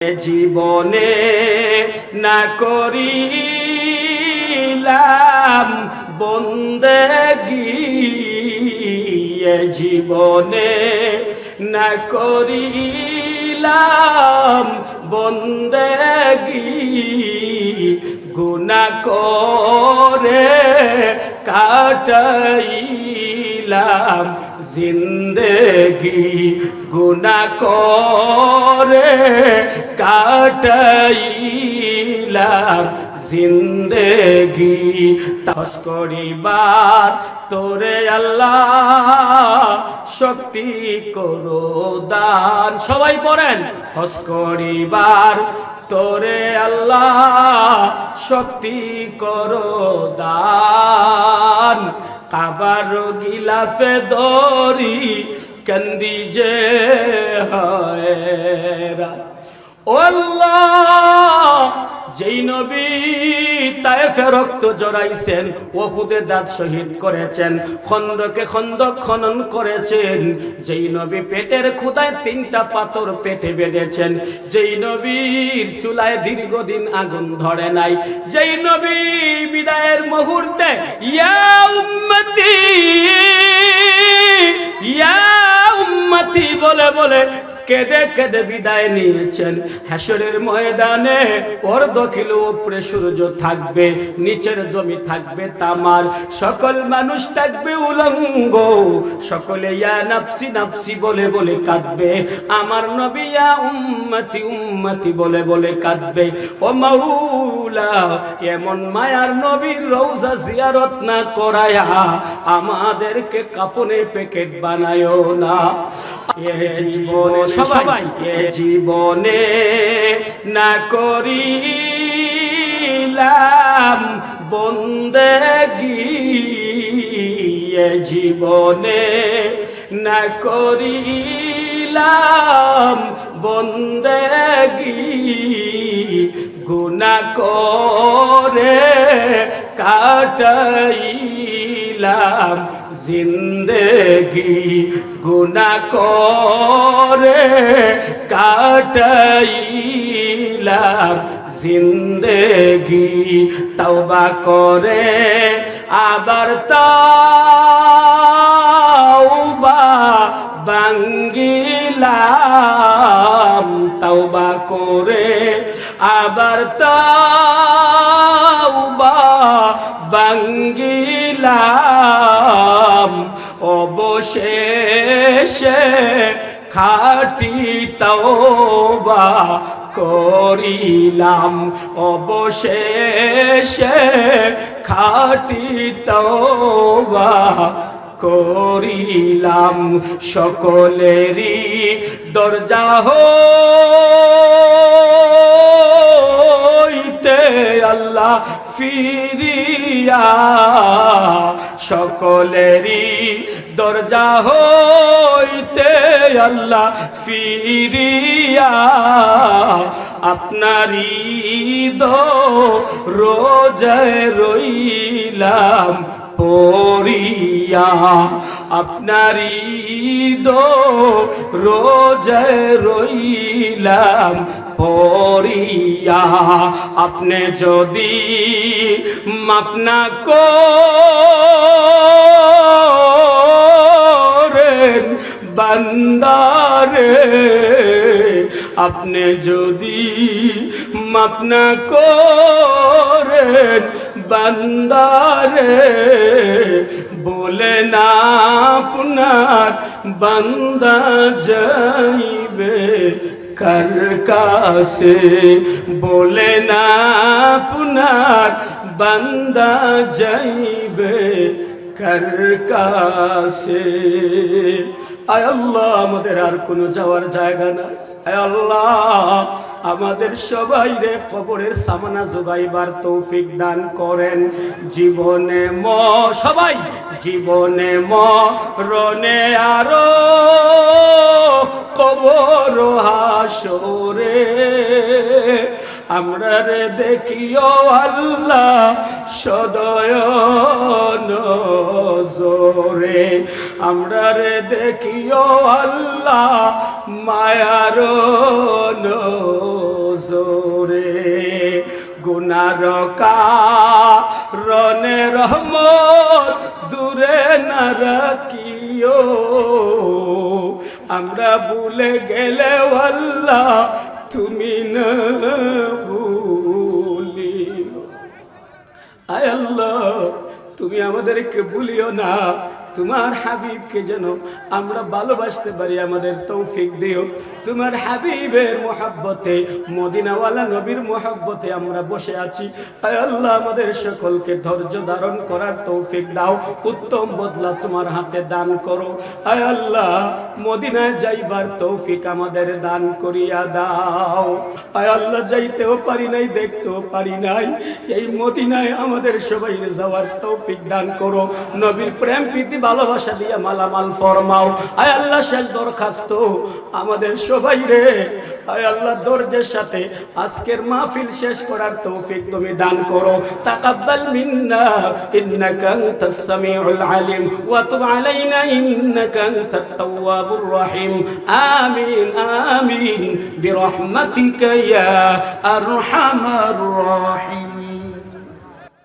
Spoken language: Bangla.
জীবনে না করিলাম বন্দেগি জীবনে না করিলাম বন্দেগি গুনা করে কাটাইলাম জিন্দেগি গুনা করে কাটাইলাম জিন্দেগি। তাস করিবার তোরে আল্লাহ শক্তি করো দান সবাই পড়েন হস করিবার তোরে আল্লাহ শক্তি করো দান কাবার গিলাফে দরি কন্দি যে হয় ও আল্লাহ, যেই নবী তায়েফে রক্ত জড়াইছেন, ওহুদে দাঁত শহীদ করেছেন, খন্দকে খন্দক খনন করেছেন, যেই নবী পেটের খুদায় তিনটা পাথর পেটে বেঁধেছেন, যেই নবীর চুলায় দীর্ঘদিন আগুন ধরে নাই, যেই নবী বিদায়ের মুহূর্তে, ইয়া উম্মতি কেঁদে কেঁদে বিদায় নিয়েছেন। হাসরের ময়দানে ওর দখিল উপরে সূর্য থাকবে, নিচের জমি থাকবে তামার। সকল মানুষ থাকবে উলঙ্গ, সকলে নাফসি নাফসি বলে বলে কাঁদবে। আমার নবী ইয়া উম্মতি উম্মতি বলে বলে কাঁদবে। ও মাওলা, এমন মায়ার নবীর রৌজা জিয়ারত না করায়া আমাদেরকে কাপনে প্যাকেট বানায়ও না। এ জীবনে সবাই এ জীবনে না করিলাম বন্দেগি এ জীবনে না করিলাম বন্দেগি গুনা করে কাটাইলাম জিন্দেগি গুনা করে কাটাইলাম জিন্দেগি, তওবা করে আবার তাওবা বাঙ্গিলাম তওবা করে আবার তাওবা বাঙ্গিলাম অবশেষে খাটি তওবা করিলাম। অবশেষে খাটি তওবা করিলাম। সকলেরই দরজা হইতে আল্লাহ ফিরিয়া, সকলেরই দরজা হইতে আল্লাহ ফিরিয়া, আপনারই দো রোজায় রইলাম পরিয়া আপনারই দো রোজায় রইলাম পরিয়া আপনি যদি মাপনা করেন বান্দারে, আপনি যদি মাপনা করেন বান্দারে, বলে না আপনার বান্দা যাইবে। কার কাছে। বলে না আপনার বান্দা যাইবে কার কাছে। আয় আল্লাহ, আমাদের আর কোনো যাওয়ার জায়গা না আয় আল্লাহ আমাদের সবাই রে কবরের সামনা জোগাইবার তৌফিক দান করেন। জীবনে ম, সবাই জীবনে ম, রনে আরও কবর হাসরে আমরা রে দেখিও আল্লাহ সদয় নজরে। আমরা রে দেখিও আল্লাহ মায়ার জোরে। গুনার রনে রহমত, দূরে না রাখিও। আমরা ভুলে গেলে আল্লাহ তুমি না আয় আল্লাহ, তুমি আমাদেরকে ভুলিও না। তোমার হাবিবকে যেন আমরা ভালোবাসতে পারি, আমাদের তৌফিক দিও। তোমার হাবিবের মোহাব্বতে, মদিনাওয়ালা নবীর মোহাব্বতে আমরা বসে আছি। আল্লাহ, আমাদের সকলকে ধৈর্য ধারণ করার তৌফিক দাও। উত্তম বদলা তোমার হাতে দান করো। আয় আল্লাহ, মদিনায় যাইবার তৌফিক আমাদের দান করিয়া দাও। আয় আল্লাহ, যাইতেও পারি নাই, দেখতেও পারি নাই। এই মদিনায় আমাদের সবাই যাওয়ার তৌফিক দান করো। নবীর প্রেম প্রীতি ভালোবাসা দিয়ে মালামাল ফরমাও। আয় আল্লাহ, শেষ দরখাস্ত। আমাদের সবাই রে, আয় আল্লাহ, দরজের সাথে আজকের মাহফিল শেষ করার তৌফিক তুমি দান করো। তাকাব্বাল মিন্না, ইন্নাকা আনতাস সামিউল আলিম। ওয়া তুব আলাইনা, ইন্নাকা আনতাত তাওয়াবুর রহিম। আমিন আমিন, বিরহমাতিকা ইয়া আরহামার রাহিম।